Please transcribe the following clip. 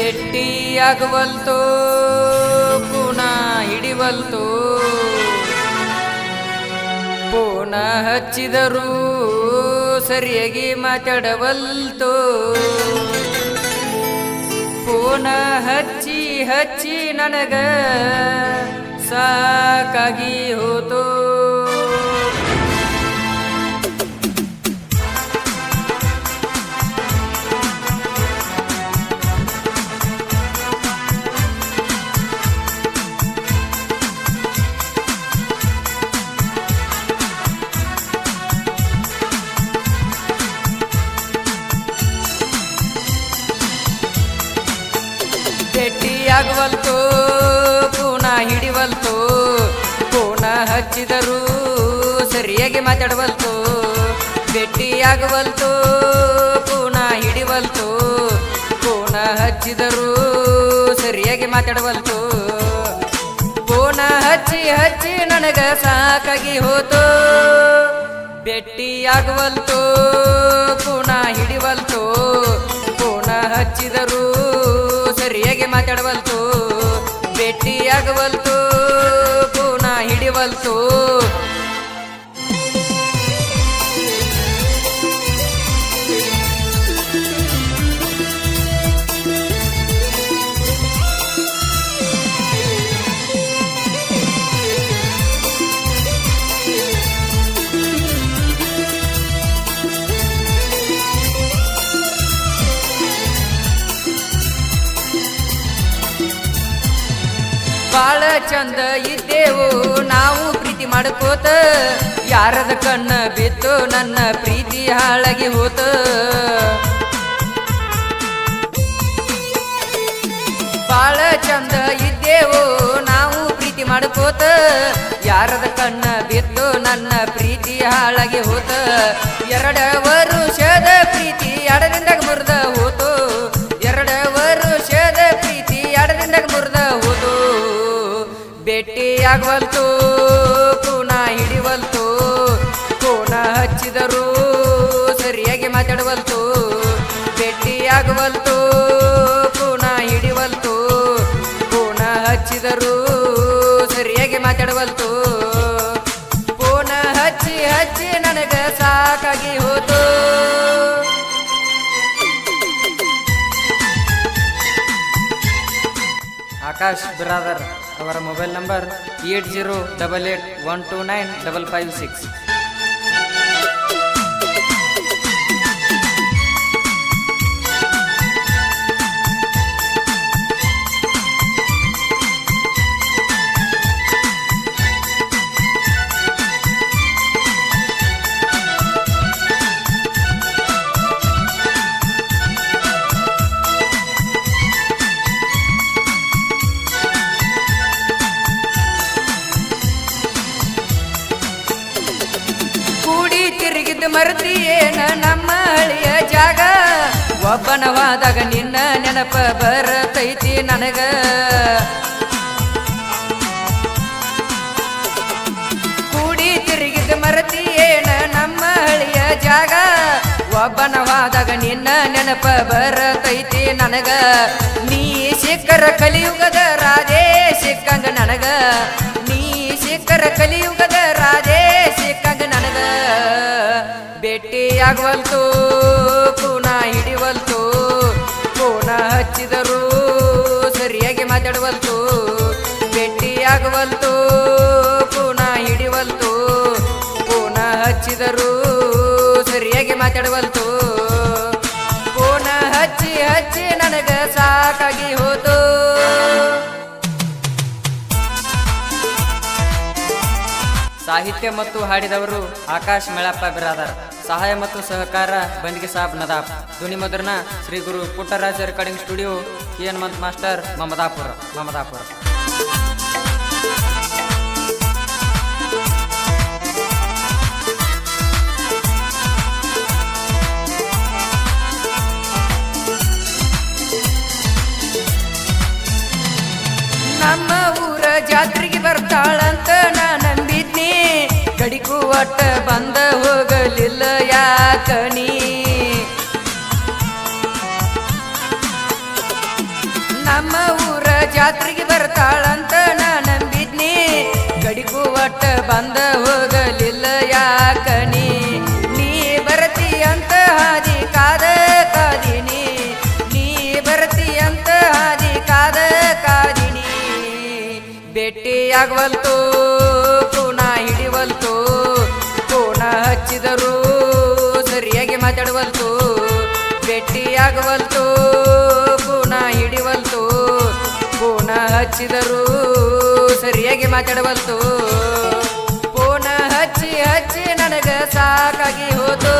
ಭೇಟಿಯಾಗವಲ್ತೋ ಪುಣ ಹಿಡಿವಲ್ತು. ಪುನ ಹಚ್ಚಿದರೂ ಸರಿಯಾಗಿ ಮಾತಾಡವಲ್ತು. ಪುನ ಹಚ್ಚಿ ಹಚ್ಚಿ ನನಗ ಸಾಕಾಗಿ ಹೋತೋ. ಸರಿಯಾಗಿ ಮಾತಾಡವಲ್ತು? ಭೇಟಿಯಾಗವಲ್ತು ಪೂನ ಹಿಡಿವಲ್ತು ಪೂನ ಹಚ್ಚಿದರೂ ಸರಿಯಾಗಿ ಮಾತಾಡವಲ್ತು? ಪೂನ ಹಚ್ಚಿ ಹಚ್ಚಿ ನನಗ ಸಾಕಾಗಿ ಹೋತು. ಭೇಟಿಯಾಗವಲ್ತು ಪೂನ ಹಿಡಿವಲ್ತು ಪೂನ ಹಚ್ಚಿದರೂ ಸರಿಯಾಗಿ ಮಾತಾಡವಲ್ತು? ಭೇಟಿಯಾಗವಲ್ತು ಪೂನ ಹಿಡಿವಲ್ತು ಚಂದ ಇದ್ದೇವು, ನಾವು ಪ್ರೀತಿ ಮಾಡ್ಕೋತ, ಯಾರದ ಕಣ್ಣ ಬಿತ್ತು ನನ್ನ ಪ್ರೀತಿ ಹಾಳಾಗಿ ಹೋತ. ಬಾಳ ಚಂದ ಇದ್ದೇವು, ನಾವು ಪ್ರೀತಿ ಮಾಡ್ಕೋತ, ಯಾರದ ಕಣ್ಣ ಬಿತ್ತು ನನ್ನ ಪ್ರೀತಿ ಹಾಳಾಗಿ ಹೋತ. ಎರಡ ವರುಷದ ಪ್ರೀತಿ ಎಡದಿಂದಾಗ ಮುರಿದ ಭೇಟಿಯಾಗವಲ್ತು ಕೋಣ ಹಿಡಿವಲ್ತು, ಕೋನ ಹಚ್ಚಿದರು ಸರಿಯಾಗಿ ಮಾತಾಡವಲ್ತು ಭೇಟಿಯಾಗವಲ್ತು ಕೋಣ ಹಿಡಿವಲ್ತು, ಕೋನ ಹಚ್ಚಿದರೂ ಸರಿಯಾಗಿ ಮಾತಾಡವಲ್ತು. ಕೋನ ಹಚ್ಚಿ ಹಚ್ಚಿ ನನಗೆ ಸಾಕಾಗಿ ಹೋತು. ಆಕಾಶ್ ಬಿರಾದರ್ ಅವರ mobile number eight zero double eight one two nine double five six. ತಿರುಗಿದ್ದು ಮರೆತಿಯೇನ ನಮ್ಮ ಹಳಿಯ ಜಾಗ. ಒಬ್ಬನವಾದಾಗ ನಿನ್ನ ನೆನಪ ಬರತೈತಿ ನನಗ. ಕೂಡಿ ತಿರುಗಿದ್ದು ಮರೆತಿಯೇನ ನಮ್ಮ ಹಳಿಯ ಜಾಗ. ಒಬ್ಬನವಾದಾಗ ನಿನ್ನ ನೆನಪ ಬರತೈತಿ ನನಗ. ನೀ ಸಿಕ್ಕರ ಕಲಿಯುಗದ ರಾಜೇ ಸಿಕ್ಕಂಗ ನನಗ. ನೀ ಸಿಕ್ಕರ ಕಲಿಯುಗದ ರಾಜೇ ಸಿಕ್ಕಂಗ ನನಗ ಕೂನ ಹಿಡಿವಲ್ತು? ಪುನ ಹಚ್ಚಿದರೂ ಸರಿಯಾಗಿ ಮಾತಾಡವಲ್ತು? ಭೇಟಿಯಾಗವಲ್ತು ಪುನ ಹಿಡಿವಲ್ತು? ಪುನ ಹಚ್ಚಿದರೂ ಸರಿಯಾಗಿ ಮಾತಾಡವಲ್ತು? ಪುನ ಹಚ್ಚಿ ಹಚ್ಚಿ ನನಗೆ ಸಾಕಾಗಿ ಹೋತು ಸಾಹಿತ್ಯ ಮತ್ತು ಹಾಡಿದವರು ಆಕಾಶ್ ಮೇಳಪ್ಪ ಬಿರಾದರ್. ಸಹಾಯ ಮತ್ತು ಸಹಕಾರ ಬಂದಿಗೆ ಸಾಬ್ ನದಾಬ್. ಧ್ವನಿ ಮುದ್ರಣ Shri Guru Puttaraj recording studio N month master Mamadapur Mamadapur. ನಮ್ಮ ಊರ ಜಾತ್ರೆಗೆ ಬರ್ತಾಳ ಒಟ್ಟ ಬಂದ ಹೋಗಲಿಲ್ಲ ಯಾಕಣಿ? ನಮ್ಮ ಊರ ಜಾತ್ರೆಗೆ ಬರ್ತಾಳಂತ ನಾ ನಂಬಿದ್ನಿ. ಗಡಿಗೂ ಒಟ್ಟ ಬಂದ ಹೋಗಲಿಲ್ಲ ಯಾಕಣಿ? ನೀ ಬರ್ತಿ ಅಂತ ಹಾದಿ ಕಾದ ಕಾದಿನಿ. ನೀ ಬರ್ತಿ ಅಂತ ಹಾದಿ ಕಾದ ಕಾದಿನಿ. ಭೇಟಿಯಾಗವಲ್ತು ನಾ ಹಿಡಿವಲ್ತು. ಹಚ್ಚಿದರು. ಸರಿಯಾಗಿ ಮಾತಾಡವಲ್ತು ಭೇಟಿಯಾಗವಲ್ತು ಪುನ ಹಿಡಿವಲ್ತು ಗುಣ ಹಚ್ಚಿದರು. ಸರಿಯಾಗಿ ಮಾತಾಡವಲ್ತು ಪೂನ ಹಚ್ಚಿ ಹಚ್ಚಿ ನನಗೆ ಸಾಕಾಗಿ ಹೋತು.